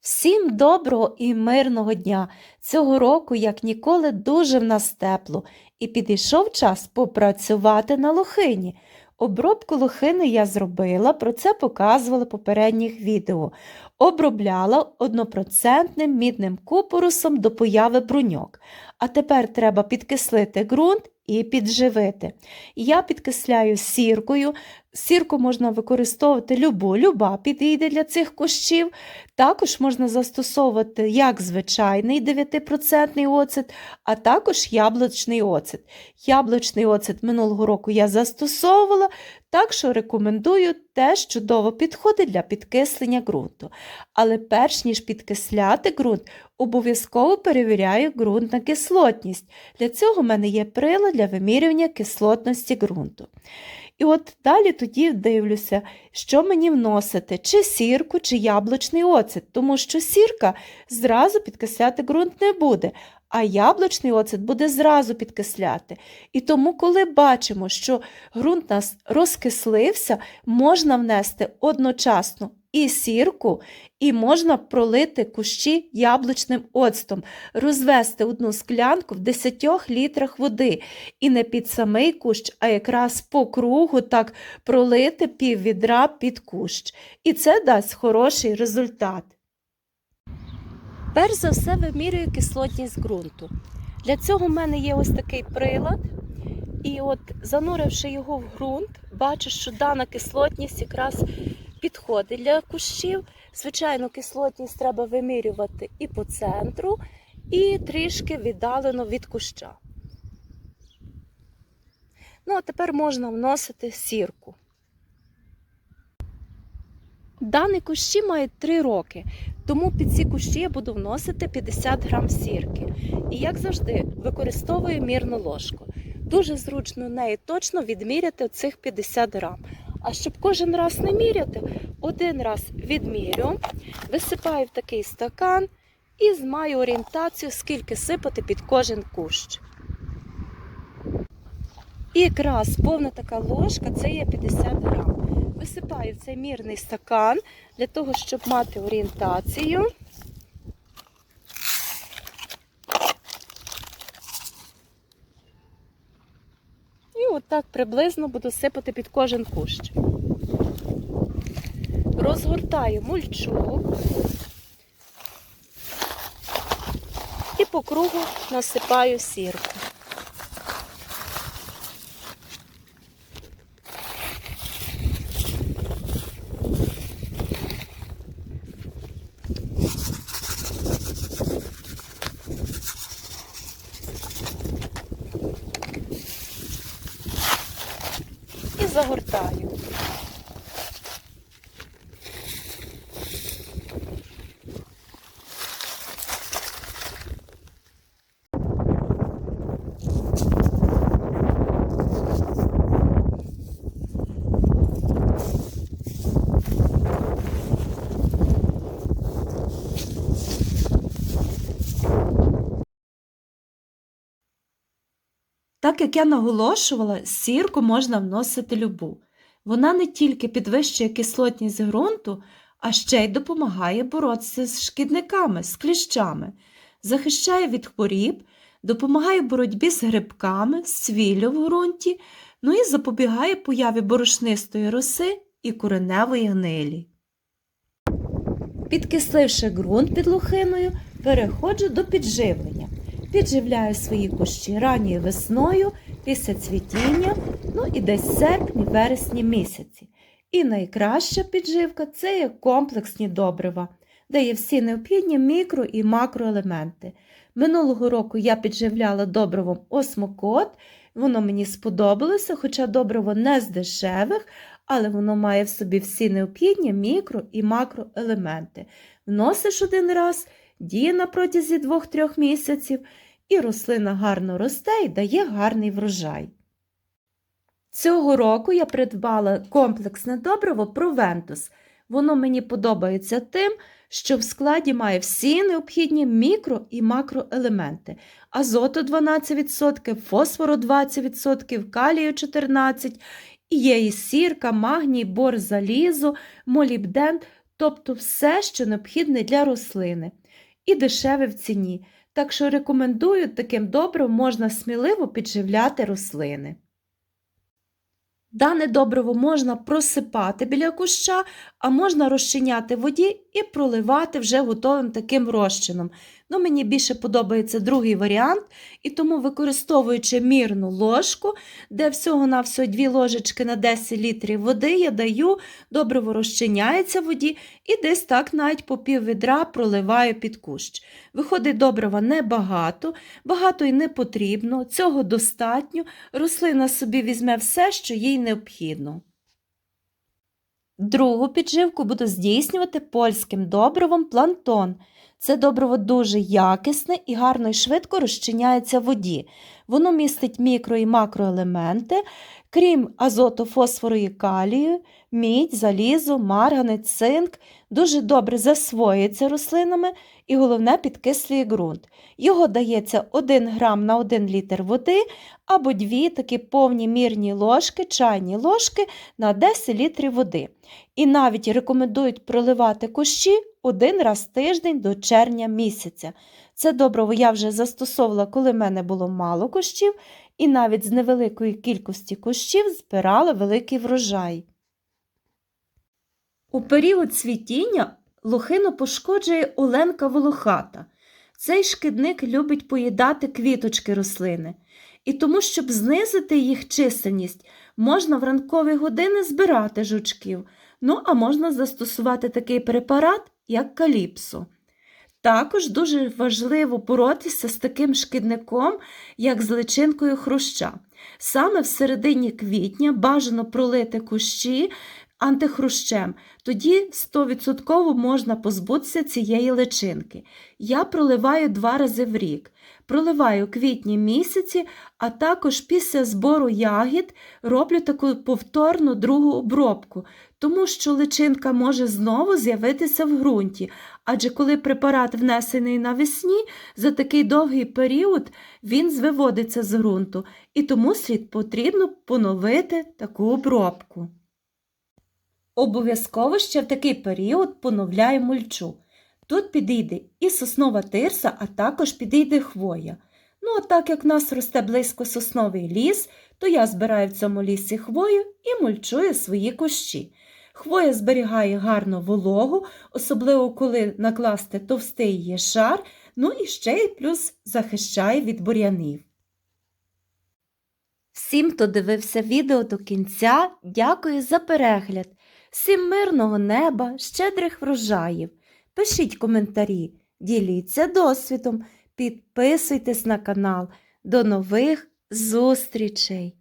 Всім доброго і мирного дня! Цього року, як ніколи, дуже в нас тепло, і підійшов час попрацювати на лохині. Обробку лохини я зробила, про це показувала в попередніх відео. Обробляла однопроцентним мідним купорусом до появи бруньок. А тепер треба підкислити ґрунт і підживити. Я підкисляю сіркою. Сірку можна використовувати любу, люба підійде для цих кущів. Також можна застосовувати як звичайний 9% оцет, а також яблучний оцет. Яблучний оцет минулого року я застосовувала, так що рекомендую теж чудово підходить для підкислення ґрунту. Але перш ніж підкисляти ґрунт, обов'язково перевіряю ґрунт на кислотність. Для цього в мене є прилад для вимірювання кислотності ґрунту. І от далі тоді дивлюся, що мені вносити, чи сірку, чи яблучний оцет, тому що сірка зразу підкисляти ґрунт не буде, а яблучний оцет буде зразу підкисляти. І тому, коли бачимо, що ґрунт нас розкислився, можна внести одночасно і сірку, і можна пролити кущі яблучним оцтом, розвести одну склянку в 10 літрах води і не під самий кущ, а якраз по кругу так пролити пів відра під кущ. І це дасть хороший результат. Перш за все вимірюю кислотність ґрунту. Для цього в мене є ось такий прилад. І от зануривши його в ґрунт, бачу, що дана кислотність якраз підходить для кущів. Звичайно, кислотність треба вимірювати і по центру, і трішки віддалено від куща. Ну, а тепер можна вносити сірку. Дані кущі мають 3 роки, тому під ці кущі я буду вносити 50 грам сірки. І як завжди, використовую мірну ложку. Дуже зручно нею точно відміряти цих 50 грам. А щоб кожен раз не міряти, один раз відмірю, висипаю в такий стакан і маю орієнтацію, скільки сипати під кожен кущ. І якраз повна така ложка це є 50 грам. Висипаю в цей мірний стакан для того, щоб мати орієнтацію. І отак приблизно буду сипати під кожен кущ. Розгортаю мульчу і по кругу насипаю сірку. Загортаю. Так як я наголошувала, сірку можна вносити любу. Вона не тільки підвищує кислотність ґрунту, а ще й допомагає боротися з шкідниками, з кліщами, захищає від хворіб, допомагає боротьбі з грибками, з цвіллю в ґрунті, ну і запобігає появі борошнистої роси і кореневої гнилі. Підкисливши ґрунт під лохиною, переходжу до підживлення. Підживляю свої кущі ранньою весною, після цвітіння, ну і десь серпні, вересні місяці. І найкраща підживка це є комплексні добрива, де є всі необхідні мікро і макроелементи. Минулого року я підживляла добривом осмокот, воно мені сподобалося, хоча добриво не з дешевих, але воно має в собі всі необхідні мікро і макроелементи. Вносиш один раз діє протязі 2-3 місяців, і рослина гарно росте і дає гарний врожай. Цього року я придбала комплексне добриво Провентус. Воно мені подобається тим, що в складі має всі необхідні мікро і макроелементи: азоту 12%, фосфору 20%, калію 14%, і є і сірка, магній, бор, залізо, молібден, тобто все, що необхідне для рослини, і дешеве в ціні. Так що рекомендую таким добривом можна сміливо підживляти рослини. Дане добриво можна просипати біля куща, а можна розчиняти воді і проливати вже готовим таким розчином. Ну, мені більше подобається другий варіант, і тому, використовуючи мірну ложку, де всього-навсього 2 ложечки на 10 літрів води, я даю, добриво розчиняється в воді і десь так навіть по пів відра проливаю під кущ. Виходить добрива небагато, багато і не потрібно, цього достатньо, рослина собі візьме все, що їй необхідно. Другу підживку буду здійснювати польським добривом плантон. Це добриво дуже якісне і гарно і швидко розчиняється в воді. Воно містить мікро і макроелементи, крім азоту, фосфору і калію, мідь, залізу, марганець, цинк, дуже добре засвоюється рослинами і головне підкислює ґрунт. Його дається 1 грам на 1 літр води або 2 такі повні мірні ложки, чайні ложки на 10 літрів води. І навіть рекомендують проливати кущі один раз в тиждень до червня місяця. Це добриво я вже застосовувала, коли в мене було мало кущів, і навіть з невеликої кількості кущів збирала великий врожай. У період цвітіння лохину пошкоджує оленка волохата. Цей шкідник любить поїдати квіточки рослини. І тому, щоб знизити їх чисельність, можна в ранкові години збирати жучків, ну а можна застосувати такий препарат, як каліпсо. Також дуже важливо боротися з таким шкідником, як з личинкою хруща. Саме в середині квітня бажано пролити кущі антихрущем, тоді 100% можна позбутися цієї личинки. Я проливаю два рази в рік. Проливаю квітні місяці, а також після збору ягід роблю таку повторну другу обробку, тому що личинка може знову з'явитися в ґрунті, адже коли препарат внесений навесні, за такий довгий період він звиводиться з ґрунту, і тому слід потрібно поновити таку обробку. Обов'язково ще в такий період поновляю мульчу. Тут підійде і соснова тирса, а також підійде хвоя. Ну, а так як в нас росте близько сосновий ліс, то я збираю в цьому лісі хвою і мульчую свої кущі. Хвоя зберігає гарну вологу, особливо коли накласти товстий її шар, ну і ще й плюс захищає від бур'янів. Всім, хто дивився відео до кінця, дякую за перегляд. Всім мирного неба, щедрих врожаїв. Пишіть коментарі, діліться досвідом, підписуйтесь на канал. До нових зустрічей!